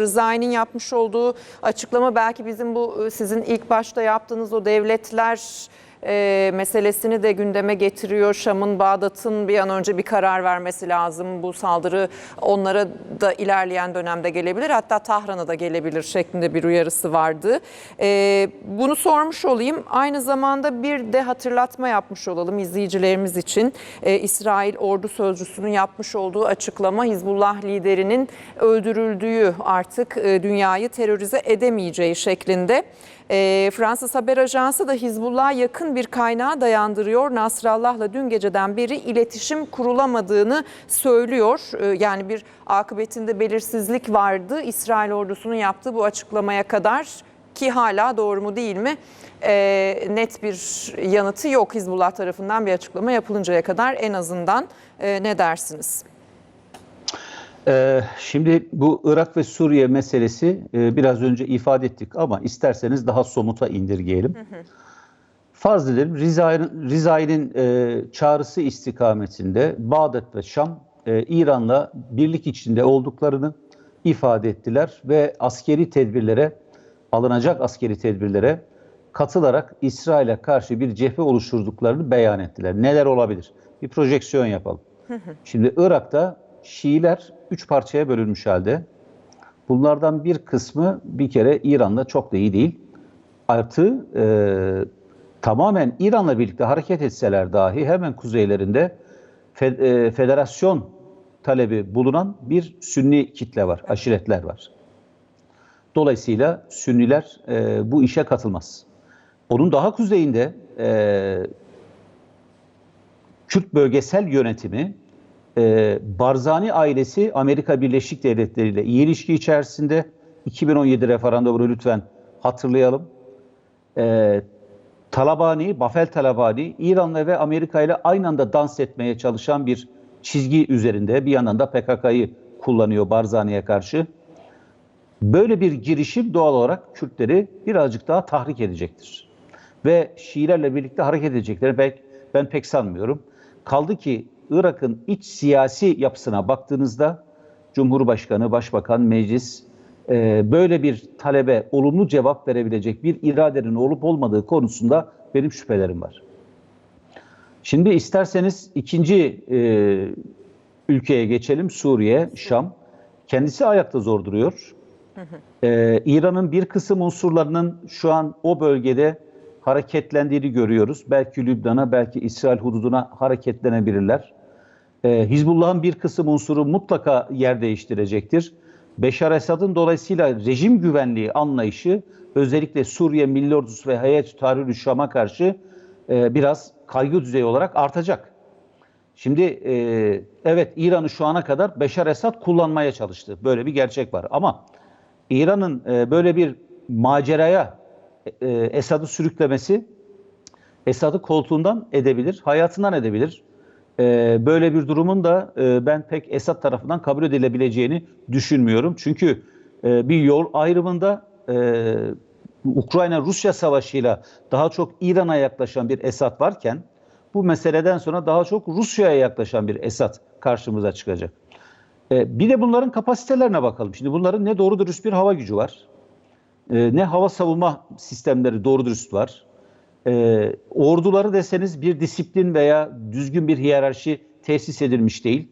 Rızai'nin yapmış olduğu açıklama belki bizim bu e, sizin ilk başta yaptığınız o devletler e, meselesini de gündeme getiriyor. Şam'ın, Bağdat'ın bir an önce bir karar vermesi lazım. Bu saldırı onlara da ilerleyen dönemde gelebilir. Hatta Tahran'a da gelebilir şeklinde bir uyarısı vardı. E, bunu sormuş olayım. Aynı zamanda bir de hatırlatma yapmış olalım izleyicilerimiz için. E, İsrail ordu sözcüsünün yapmış olduğu açıklama Hizbullah liderinin öldürüldüğü artık e, dünyayı terörize edemeyeceği şeklinde. E, Fransız haber ajansı da Hizbullah'a yakın bir kaynağa dayandırıyor. Nasrallah'la dün geceden beri iletişim kurulamadığını söylüyor. E, yani bir akıbetinde belirsizlik vardı İsrail ordusunun yaptığı bu açıklamaya kadar ki hala doğru mu değil mi e, net bir yanıtı yok Hizbullah tarafından bir açıklama yapılıncaya kadar en azından E, ne dersiniz? Ee, Şimdi bu Irak ve Suriye meselesi e, biraz önce ifade ettik ama isterseniz daha somuta indirgeyelim. Farz edelim Rizai'nin e, çağrısı istikametinde Bağdat ve Şam e, İran'la birlik içinde olduklarını ifade ettiler ve askeri tedbirlere alınacak askeri tedbirlere katılarak İsrail'e karşı bir cephe oluşturduklarını beyan ettiler. Neler olabilir? Bir projeksiyon yapalım. Şimdi Irak'ta Şiiler üç parçaya bölünmüş halde. Bunlardan bir kısmı bir kere İran'la çok da iyi değil. Artı e, tamamen İran'la birlikte hareket etseler dahi hemen kuzeylerinde fe- e, federasyon talebi bulunan bir Sünni kitle var, aşiretler var. Dolayısıyla Sünniler e, bu işe katılmaz. Onun daha kuzeyinde e, Kürt bölgesel yönetimi e, Barzani ailesi Amerika Birleşik Devletleri ile iyi ilişki içerisinde 2017 referandumunu lütfen hatırlayalım. E, Talabani, Bafel Talabani İran'la ve Amerika ile aynı anda dans etmeye çalışan bir çizgi üzerinde bir yandan da PKK'yı kullanıyor Barzani'ye karşı. Böyle bir girişim doğal olarak Kürtleri birazcık daha tahrik edecektir. Ve Şiilerle birlikte hareket edecekleri ben, ben pek sanmıyorum. Kaldı ki Irak'ın iç siyasi yapısına baktığınızda Cumhurbaşkanı, Başbakan, Meclis e, böyle bir talebe olumlu cevap verebilecek bir iradenin olup olmadığı konusunda benim şüphelerim var. Şimdi isterseniz ikinci e, ülkeye geçelim Suriye, Şam. Kendisi ayakta zor duruyor. Ee, İran'ın bir kısım unsurlarının şu an o bölgede hareketlendiğini görüyoruz. Belki Lübnan'a, belki İsrail hududuna hareketlenebilirler. Ee, Hizbullah'ın bir kısım unsuru mutlaka yer değiştirecektir. Beşar Esad'ın dolayısıyla rejim güvenliği anlayışı özellikle Suriye Milli Ordusu ve Hayat Tahrir Şam'a karşı e, biraz kaygı düzeyi olarak artacak. Şimdi e, evet İran'ı şu ana kadar Beşar Esad kullanmaya çalıştı. Böyle bir gerçek var. Ama İran'ın e, böyle bir maceraya e, Esad'ı sürüklemesi Esad'ı koltuğundan edebilir, hayatından edebilir. E, böyle bir durumun da e, ben pek Esad tarafından kabul edilebileceğini düşünmüyorum. Çünkü e, bir yol ayrımında e, Ukrayna-Rusya savaşıyla daha çok İran'a yaklaşan bir Esad varken bu meseleden sonra daha çok Rusya'ya yaklaşan bir Esad karşımıza çıkacak. Bir de bunların kapasitelerine bakalım. Şimdi bunların ne doğru dürüst bir hava gücü var, ne hava savunma sistemleri doğru dürüst var. E, orduları deseniz bir disiplin veya düzgün bir hiyerarşi tesis edilmiş değil.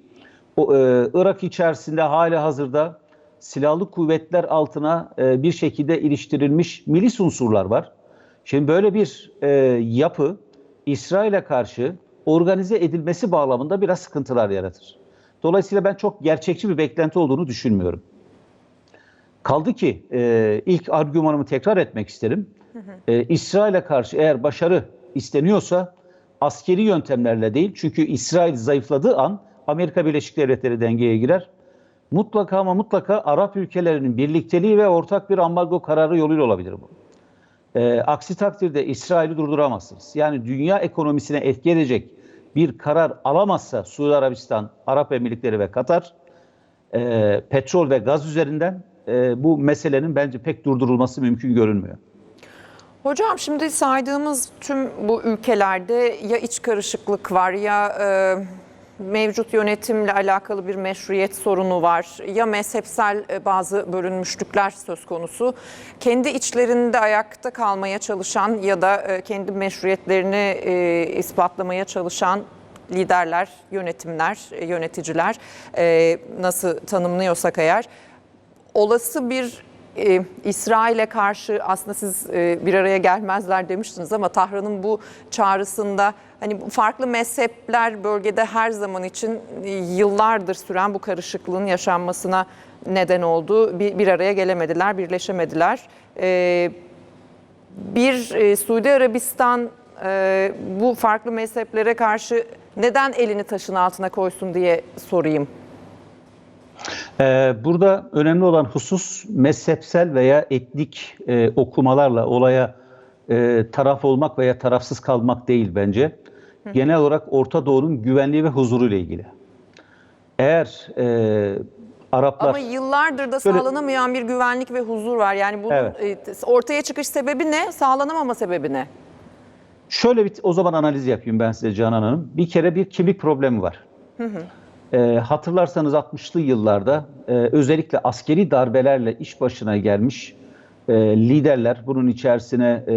O, e, Irak içerisinde hali hazırda silahlı kuvvetler altına e, bir şekilde iliştirilmiş milis unsurlar var. Şimdi böyle bir e, yapı İsrail'e karşı organize edilmesi bağlamında biraz sıkıntılar yaratır. Dolayısıyla ben çok gerçekçi bir beklenti olduğunu düşünmüyorum. Kaldı ki e, ilk argümanımı tekrar etmek isterim. E, İsrail'e karşı eğer başarı isteniyorsa askeri yöntemlerle değil. Çünkü İsrail zayıfladığı an Amerika Birleşik Devletleri dengeye girer. Mutlaka ama mutlaka Arap ülkelerinin birlikteliği ve ortak bir ambargo kararı yoluyla olabilir bu. E, aksi takdirde İsrail'i durduramazsınız. Yani dünya ekonomisine etki edecek bir karar alamazsa Suudi Arabistan, Arap Emirlikleri ve Katar e, petrol ve gaz üzerinden e, bu meselenin bence pek durdurulması mümkün görünmüyor. Hocam şimdi saydığımız tüm bu ülkelerde ya iç karışıklık var ya e, mevcut yönetimle alakalı bir meşruiyet sorunu var. Ya mezhepsel e, bazı bölünmüşlükler söz konusu. Kendi içlerinde ayakta kalmaya çalışan ya da e, kendi meşruiyetlerini e, ispatlamaya çalışan liderler, yönetimler, yöneticiler nasıl tanımlıyorsak eğer olası bir e, İsrail'e karşı aslında siz e, bir araya gelmezler demiştiniz ama Tahran'ın bu çağrısında hani farklı mezhepler bölgede her zaman için e, yıllardır süren bu karışıklığın yaşanmasına neden oldu. Bir, bir araya gelemediler, birleşemediler. E, bir e, Suudi Arabistan e, bu farklı mezheplere karşı neden elini taşın altına koysun diye sorayım. Ee, burada önemli olan husus mezhepsel veya etnik e, okumalarla olaya e, taraf olmak veya tarafsız kalmak değil bence. Genel olarak Orta Doğu'nun güvenliği ve huzuru ile ilgili. Eğer e, Araplar Ama yıllardır da Şöyle- sağlanamayan bir güvenlik ve huzur var. Yani bunun Evet. e, ortaya çıkış sebebi ne? Sağlanamama sebebi ne? Şöyle bir o zaman analiz yapayım ben size Canan Hanım. Bir kere bir kimlik problemi var. Ee, hatırlarsanız 60'lı yıllarda e, özellikle askeri darbelerle iş başına gelmiş e, liderler, bunun içerisine e,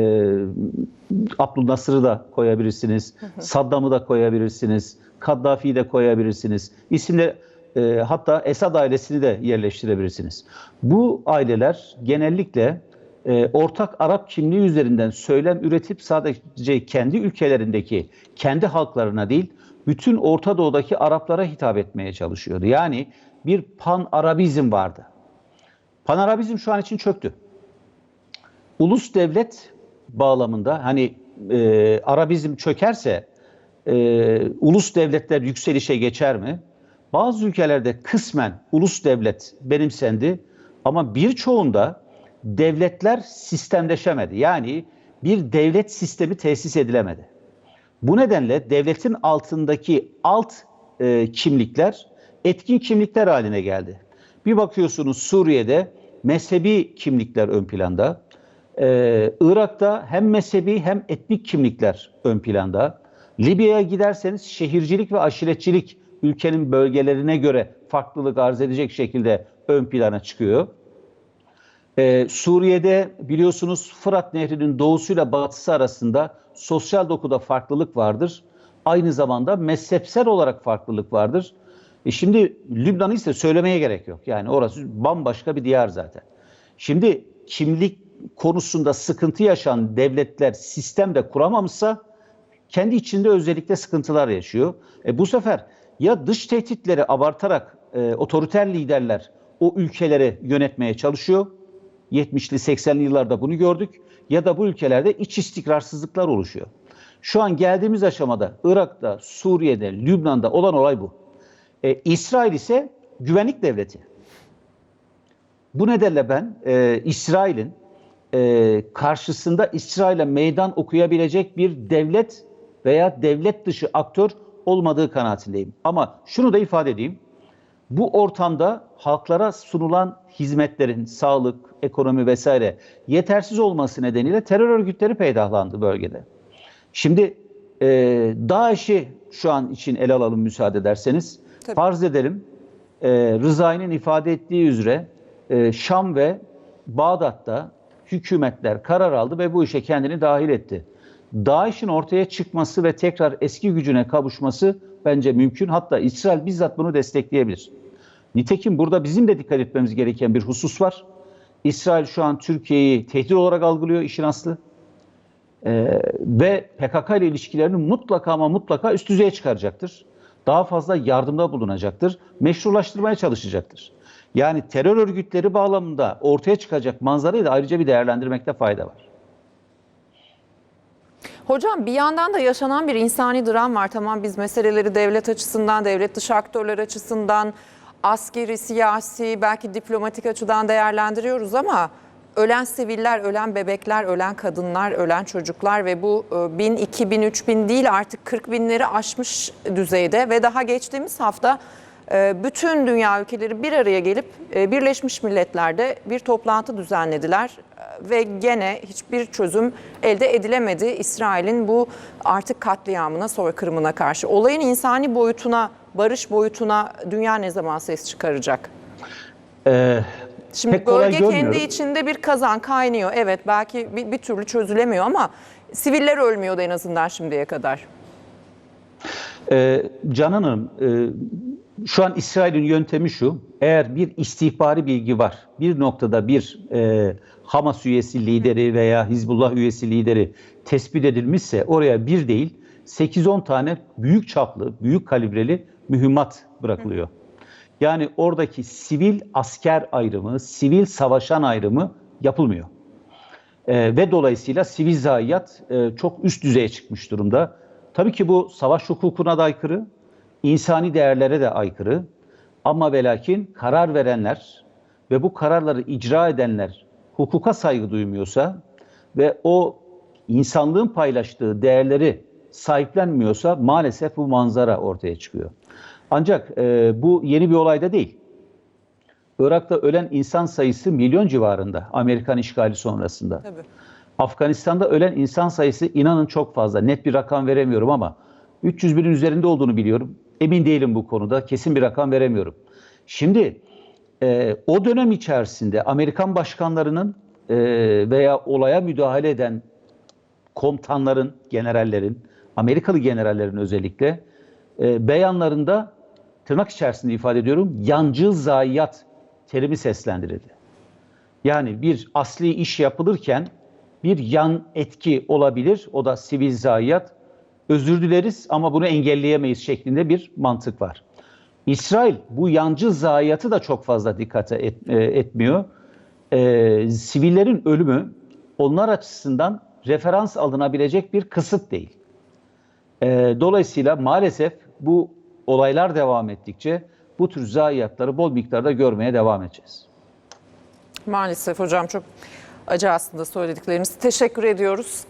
Abdülnasır'ı da koyabilirsiniz, Saddam'ı da koyabilirsiniz, Kaddafi'yi de koyabilirsiniz. İsimle e, hatta Esad ailesini de yerleştirebilirsiniz. Bu aileler genellikle e, ortak Arap kimliği üzerinden söylem üretip sadece kendi ülkelerindeki kendi halklarına değil, bütün Orta Doğu'daki Araplara hitap etmeye çalışıyordu. Yani bir pan-Arabizm vardı. Pan-Arabizm şu an için çöktü. Ulus devlet bağlamında hani e, Arabizm çökerse e, ulus devletler yükselişe geçer mi? Bazı ülkelerde kısmen ulus devlet benimsendi ama birçoğunda devletler sistemleşemedi. Yani bir devlet sistemi tesis edilemedi. Bu nedenle devletin altındaki alt e, kimlikler etkin kimlikler haline geldi. Bir bakıyorsunuz Suriye'de mezhebi kimlikler ön planda. Ee, Irak'ta hem mezhebi hem etnik kimlikler ön planda. Libya'ya giderseniz şehircilik ve aşiretçilik ülkenin bölgelerine göre farklılık arz edecek şekilde ön plana çıkıyor. Ee, Suriye'de biliyorsunuz Fırat Nehri'nin doğusuyla batısı arasında sosyal dokuda farklılık vardır. Aynı zamanda mezhepsel olarak farklılık vardır. E şimdi Lübnan'ı ise söylemeye gerek yok. Yani orası bambaşka bir diyar zaten. Şimdi kimlik konusunda sıkıntı yaşayan devletler sistemde kuramamışsa kendi içinde özellikle sıkıntılar yaşıyor. E bu sefer ya dış tehditleri abartarak e, otoriter liderler o ülkeleri yönetmeye çalışıyor. 70'li 80'li yıllarda bunu gördük. Ya da bu ülkelerde iç istikrarsızlıklar oluşuyor. Şu an geldiğimiz aşamada Irak'ta, Suriye'de, Lübnan'da olan olay bu. E, İsrail ise güvenlik devleti. Bu nedenle ben e, İsrail'in e, karşısında İsrail'e meydan okuyabilecek bir devlet veya devlet dışı aktör olmadığı kanaatindeyim. Ama şunu da ifade edeyim. Bu ortamda halklara sunulan hizmetlerin sağlık, ekonomi vesaire yetersiz olması nedeniyle terör örgütleri peydahlandı bölgede. Şimdi e, DAEŞ'i şu an için ele alalım müsaade ederseniz. Tabii. Farz edelim e, Rızai'nin ifade ettiği üzere e, Şam ve Bağdat'ta hükümetler karar aldı ve bu işe kendini dahil etti. DAEŞ'in ortaya çıkması ve tekrar eski gücüne kavuşması bence mümkün. Hatta İsrail bizzat bunu destekleyebilir. Nitekim burada bizim de dikkat etmemiz gereken bir husus var. İsrail şu an Türkiye'yi tehdit olarak algılıyor işin aslı. Ee, ve PKK ile ilişkilerini mutlaka ama mutlaka üst düzeye çıkaracaktır. Daha fazla yardımda bulunacaktır. Meşrulaştırmaya çalışacaktır. Yani terör örgütleri bağlamında ortaya çıkacak manzarayı da ayrıca bir değerlendirmekte fayda var. Hocam bir yandan da yaşanan bir insani dram var. Tamam biz meseleleri devlet açısından, devlet dışı aktörler açısından, askeri, siyasi, belki diplomatik açıdan değerlendiriyoruz ama ölen siviller, ölen bebekler, ölen kadınlar, ölen çocuklar ve bu e, 1000, 2000, 3000 değil artık 40 binleri aşmış düzeyde ve daha geçtiğimiz hafta e, bütün dünya ülkeleri bir araya gelip e, Birleşmiş Milletler'de bir toplantı düzenlediler ve gene hiçbir çözüm elde edilemedi İsrail'in bu artık katliamına, soykırımına karşı. Olayın insani boyutuna barış boyutuna dünya ne zaman ses çıkaracak? Ee, Şimdi Pek bölge kendi görmüyorum. içinde bir kazan kaynıyor. Evet belki bir, bir türlü çözülemiyor ama siviller ölmüyordu en azından şimdiye kadar. Ee, Canan Hanım, e, şu an İsrail'in yöntemi şu. Eğer bir istihbari bilgi var, bir noktada bir e, Hamas üyesi lideri veya Hizbullah üyesi lideri tespit edilmişse oraya bir değil 8-10 tane büyük çaplı, büyük kalibreli mühimmat bırakılıyor. Yani oradaki sivil asker ayrımı, sivil savaşan ayrımı yapılmıyor. Ee, ve dolayısıyla sivil zayiat e, çok üst düzeye çıkmış durumda. Tabii ki bu savaş hukukuna da aykırı, insani değerlere de aykırı. Ama ve lakin karar verenler ve bu kararları icra edenler hukuka saygı duymuyorsa ve o insanlığın paylaştığı değerleri sahiplenmiyorsa maalesef bu manzara ortaya çıkıyor. Ancak e, bu yeni bir olay da değil. Irak'ta ölen insan sayısı milyon civarında Amerikan işgali sonrasında. Tabii. Afganistan'da ölen insan sayısı inanın çok fazla. Net bir rakam veremiyorum ama 300 binin üzerinde olduğunu biliyorum. Emin değilim bu konuda. Kesin bir rakam veremiyorum. Şimdi e, o dönem içerisinde Amerikan başkanlarının e, veya olaya müdahale eden komutanların, generallerin, Amerikalı generallerin özellikle e, beyanlarında tırnak içerisinde ifade ediyorum yancı zayiat terimi seslendirildi. Yani bir asli iş yapılırken bir yan etki olabilir. O da sivil zayiat. Özür dileriz ama bunu engelleyemeyiz şeklinde bir mantık var. İsrail bu yancı zayiatı da çok fazla dikkate et- e, etmiyor. Ee, sivillerin ölümü onlar açısından referans alınabilecek bir kısıt değil. Ee, dolayısıyla maalesef bu olaylar devam ettikçe bu tür zayiatları bol miktarda görmeye devam edeceğiz. Maalesef hocam çok acı aslında söyledikleriniz. Teşekkür ediyoruz.